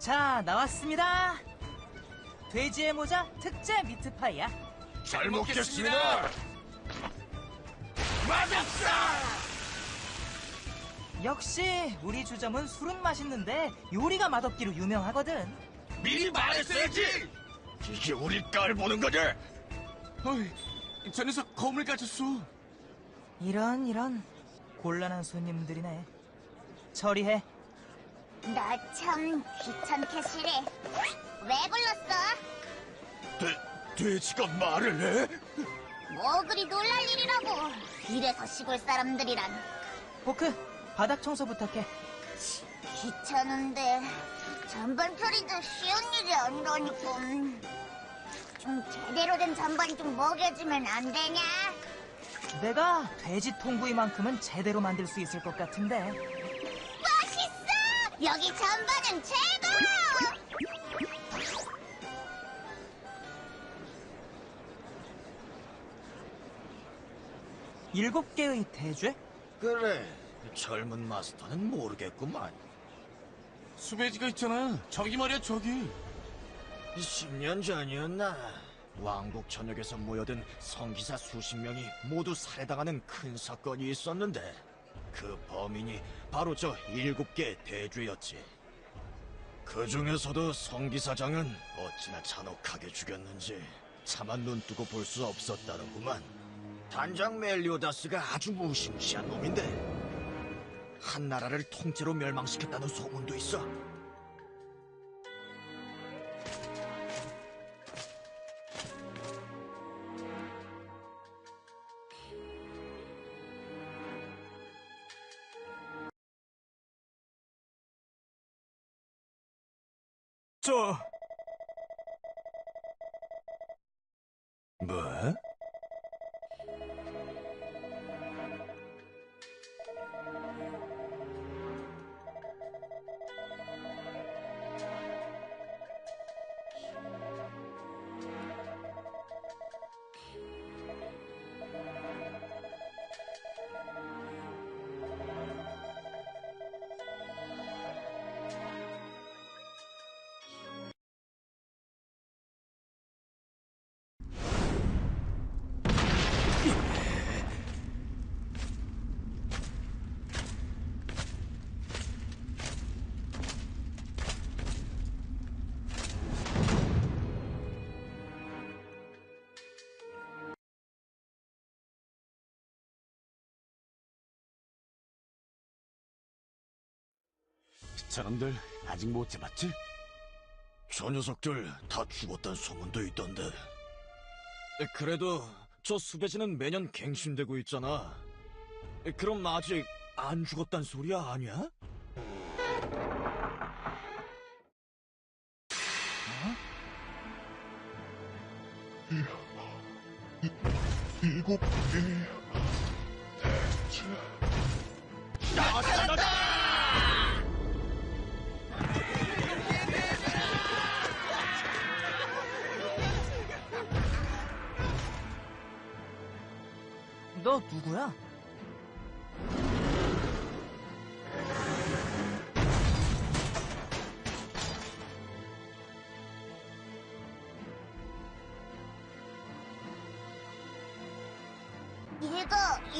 자, 나왔습니다. 돼지의 모자 특제 미트파이야. 잘 먹겠습니다. 맛있다. 역시 우리 주점은 술은 맛있는데 요리가 맛없기로 유명하거든. 미리 말했어야지. 이게 우리 깔 보는 거지? 어이, 저 녀석 검을 가졌어. 이런 이런 곤란한 손님들이네. 처리해. 나 참 귀찮게 싫어. 왜 불렀어? 돼, 돼지가 말을 해? 뭐 그리 놀랄 일이라고. 이래서 시골 사람들이란 포크, 바닥 청소 부탁해. 귀찮은데 잔반 처리도 쉬운 일이 아니라니까. 좀 제대로 된 잔반 좀 먹여주면 안 되냐? 내가 돼지 통구이만큼은 제대로 만들 수 있을 것 같은데. 여기 잔반은 최고! 일곱 개의 대죄? 그래, 젊은 마스터는 모르겠구만. 수배지가 있잖아. 저기 말이야, 저기. 10년 전이었나? 왕국 전역에서 모여든 성기사 수십 명이 모두 살해당하는 큰 사건이 있었는데 그 범인이 바로 저 일곱 개의 대죄였지. 그 중에서도 성기사장은 어찌나 잔혹하게 죽였는지 차마 눈뜨고 볼 수 없었다는구만. 단장 멜리오다스가 아주 무시무시한 놈인데 한 나라를 통째로 멸망시켰다는 소문도 있어. 저... 뭐? 사람들 아직 못 잡았지? 저 녀석들 다 죽었단 소문도 있던데. 그래도 저 수배지는 매년 갱신되고 있잖아. 그럼 아직 안 죽었단 소리야 아니야? 일곱 개너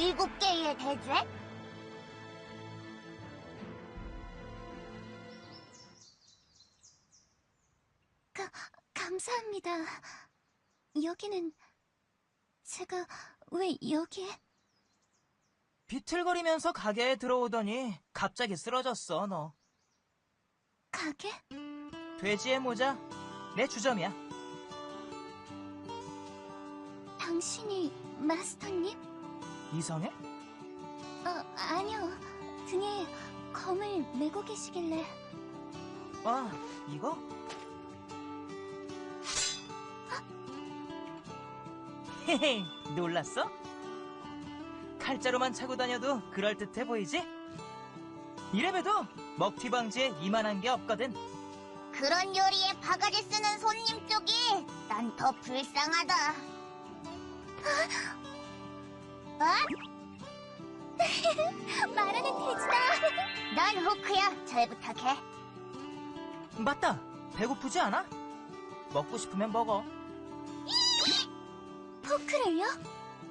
일곱 개의 대죄? 감사합니다. 여기는 제가 왜 여기에? 비틀거리면서 가게에 들어오더니 갑자기 쓰러졌어, 너. 가게? 돼지의 모자, 내 주점이야. 당신이 마스터님? 이성해? 어, 아니요. 등에 검을 메고 계시길래 아, 이거? 헤헤, 놀랐어? 칼자루만 차고 다녀도 그럴듯해 보이지? 이래봬도 먹튀 방지에 이만한 게 없거든. 그런 요리에 바가지 쓰는 손님 쪽이 난 더 불쌍하다. 어? 말하는 돼지다. 난 호크야. 잘 부탁해. 맞다. 배고프지 않아? 먹고 싶으면 먹어. 포크를요?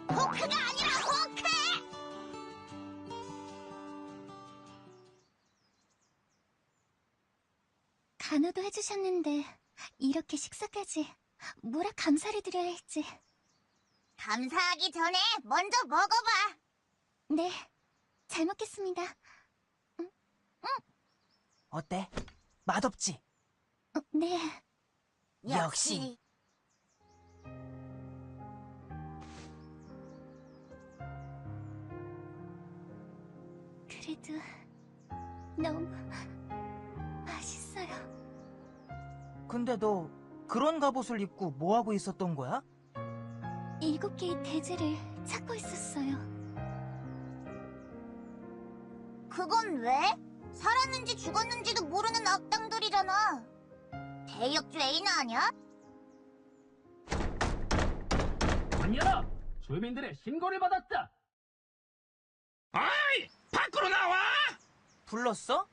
호크가 아니라 호크! 간호도 해주셨는데 이렇게 식사까지 뭐라 감사를 드려야 할지. 감사하기 전에 먼저 먹어봐. 네, 잘 먹겠습니다. 어때? 맛없지? 어, 네, 역시. 그래도 너무 맛있어요. 근데 너 그런 갑옷을 입고 뭐하고 있었던 거야? 일곱 개의 대지를 찾고 있었어요. 그건 왜? 살았는지 죽었는지도 모르는 악당들이잖아. 대역주 에이나 아니야? 아니야! 주민들의 신고를 받았다! 아이! 밖으로 나와! 불렀어?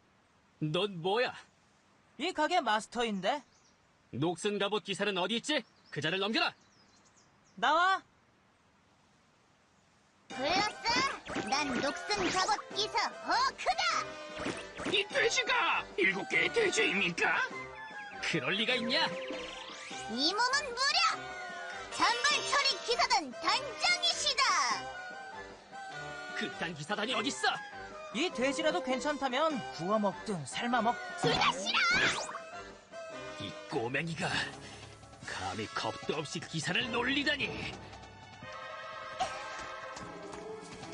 넌 뭐야? 이 가게 마스터인데. 녹슨 갑옷 기사는 어디 있지? 그 자를 넘겨라! 나와. 불렀어? 난 녹슨 갑옷 기사 호크다! 이 돼지가 일곱 개의 돼지입니까? 그럴 리가 있냐? 이 몸은 무려 잔불 처리 기사단 단장이시다! 그딴 기사단이 어딨어? 이 돼지라도 괜찮다면 구워 먹든 삶아 먹. 둘 다 싫어! 이 꼬맹이가 감히 겁도 없이 기사를 놀리다니!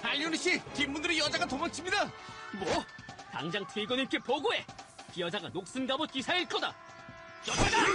알리오니 씨, 뒷문으로 여자가 도망칩니다. 뭐? 당장 트위거님께 보고해! 이 여자가 녹슨 갑옷 기사일 거다! 쫓아다!